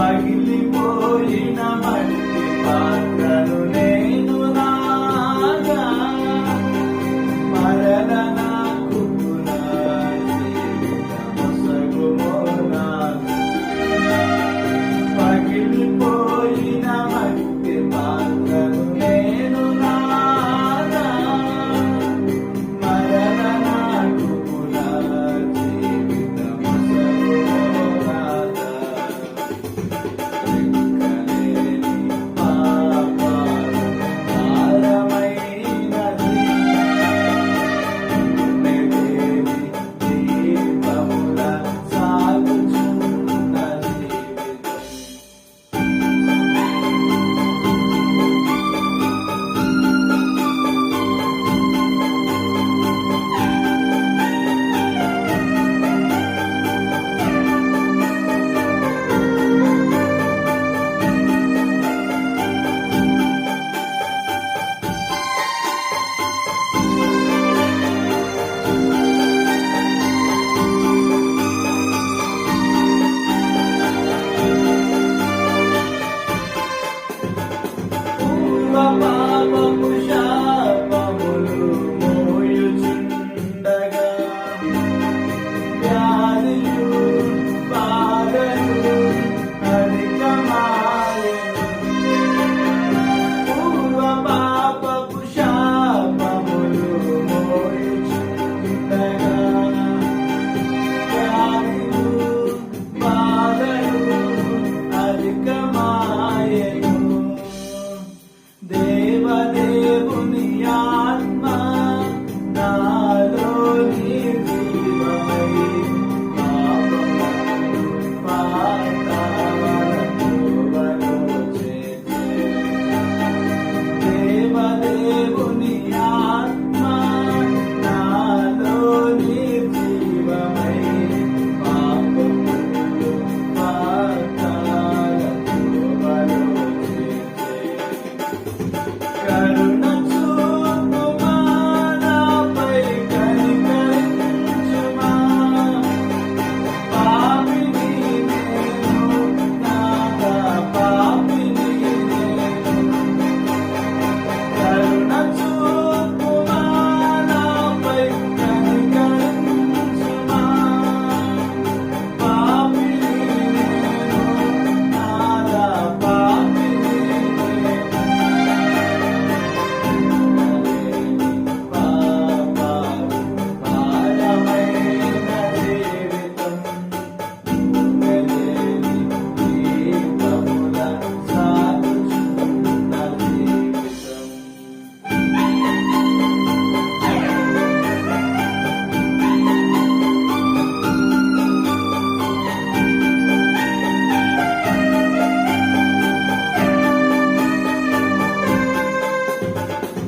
పగిలిపోయిన మట్టి పాత్రను నేను you. I don't know.